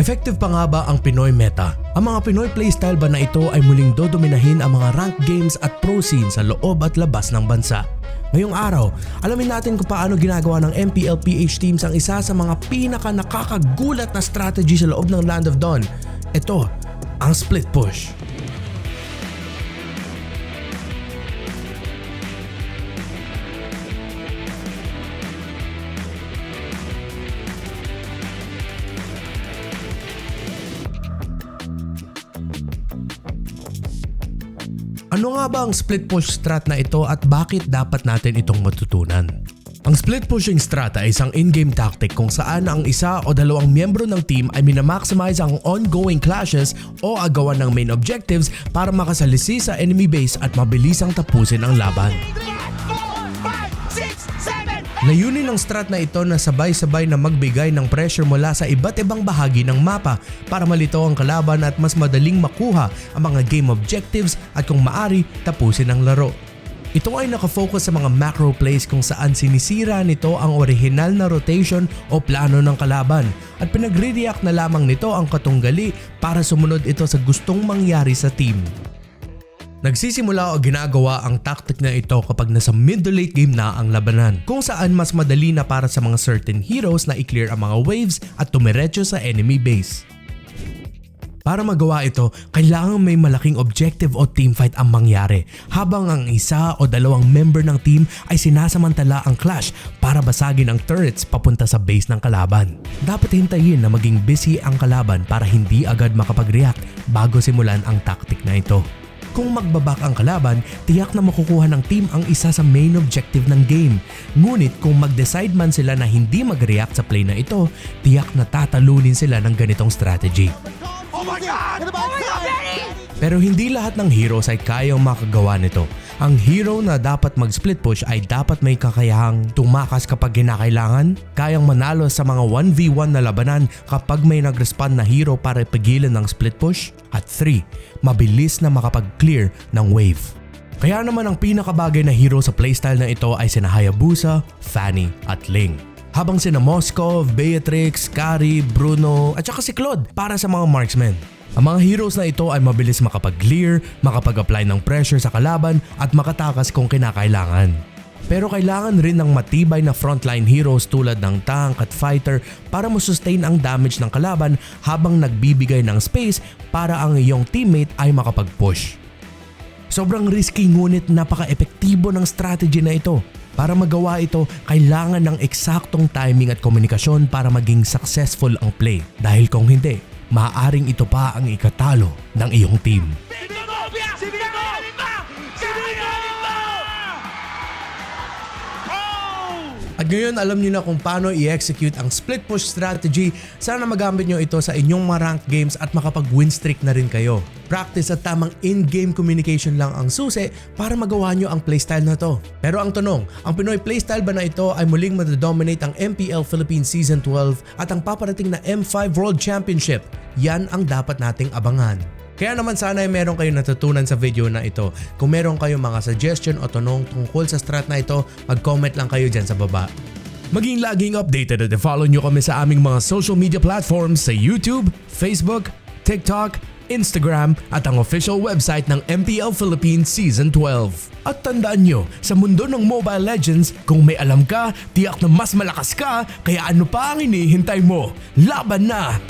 Effective pa nga ba ang Pinoy meta? Ang mga Pinoy playstyle ba na ito ay muling dodominahin ang mga ranked games at pro scene sa loob at labas ng bansa? Ngayong araw, alamin natin kung paano ginagawa ng MPL PH Teams ang isa sa mga pinaka nakakagulat na strategy sa loob ng Land of Dawn. Ito, ang split push. Ano nga ba ang split push strat na ito at bakit dapat natin itong matutunan? Ang split pushing strat ay isang in-game tactic kung saan ang isa o dalawang miyembro ng team ay minamaximize ang ongoing clashes o agawan ng main objectives para makasalisi sa enemy base at mabilisang tapusin ang laban. Layunin ng strat na ito na sabay-sabay na magbigay ng pressure mula sa iba't ibang bahagi ng mapa para malito ang kalaban at mas madaling makuha ang mga game objectives at kung maari tapusin ang laro. Ito ay nakafocus sa mga macro plays kung saan sinisira nito ang orihinal na rotation o plano ng kalaban at pinagre-react na lamang nito ang katunggali para sumunod ito sa gustong mangyari sa team. Nagsisimula o ginagawa ang tactic na ito kapag nasa mid to late game na ang labanan kung saan mas madali na para sa mga certain heroes na i-clear ang mga waves at tumiretso sa enemy base. Para magawa ito, kailangan may malaking objective o teamfight ang mangyari habang ang isa o dalawang member ng team ay sinasamantala ang clash para basagin ang turrets papunta sa base ng kalaban. Dapat hintayin na maging busy ang kalaban para hindi agad makapag-react bago simulan ang tactic na ito. Kung magbabak ang kalaban, tiyak na makukuha ng team ang isa sa main objective ng game. Ngunit kung mag-decide man sila na hindi mag-react sa play na ito, tiyak na tatalunin sila ng ganitong strategy. Oh my god! Oh my god! Pero hindi lahat ng heroes ay kayang makagawa nito. Ang hero na dapat mag-split push ay dapat may kakayahang tumakas kapag kinakailangan, kayang manalo sa mga 1v1 na labanan kapag may nag-respond na hero para pigilan ng split push, at 3. Mabilis na makapag-clear ng wave. Kaya naman ang pinakabagay na hero sa playstyle na ito ay sina Hayabusa, Fanny at Ling. Habang sina Moskov, Beatrix, Kari, Bruno at saka si Claude para sa mga marksmen. Ang mga heroes na ito ay mabilis makapag-clear, makapag-apply ng pressure sa kalaban at makatakas kung kinakailangan. Pero kailangan rin ng matibay na frontline heroes tulad ng tank at fighter para mo-sustain ang damage ng kalaban habang nagbibigay ng space para ang iyong teammate ay makapag-push. Sobrang risky ngunit napaka-epektibo ng strategy na ito. Para magawa ito, kailangan ng eksaktong timing at komunikasyon para maging successful ang play. Dahil kung hindi, maaaring ito pa ang ikatalo ng iyong team. Ngayon alam niyo na kung paano i-execute ang split push strategy. Sana magamit niyo ito sa inyong mga ranked games at makapag-win streak na rin kayo. Practice at tamang in-game communication lang ang susi para magawa niyo ang playstyle na to. Pero ang tanong, ang Pinoy playstyle ba na ito ay muling madadominate ang MPL Philippines Season 12 at ang paparating na M5 World Championship? Yan ang dapat nating abangan. Kaya naman sana ay meron kayong natutunan sa video na ito. Kung meron kayong mga suggestion o tanong tungkol sa strat na ito, mag-comment lang kayo dyan sa baba. Maging laging updated at follow nyo kami sa aming mga social media platforms sa YouTube, Facebook, TikTok, Instagram at ang official website ng MPL Philippines Season 12. At tandaan nyo, sa mundo ng Mobile Legends, kung may alam ka, tiyak na mas malakas ka, kaya ano pa ang hinihintay mo? Laban na!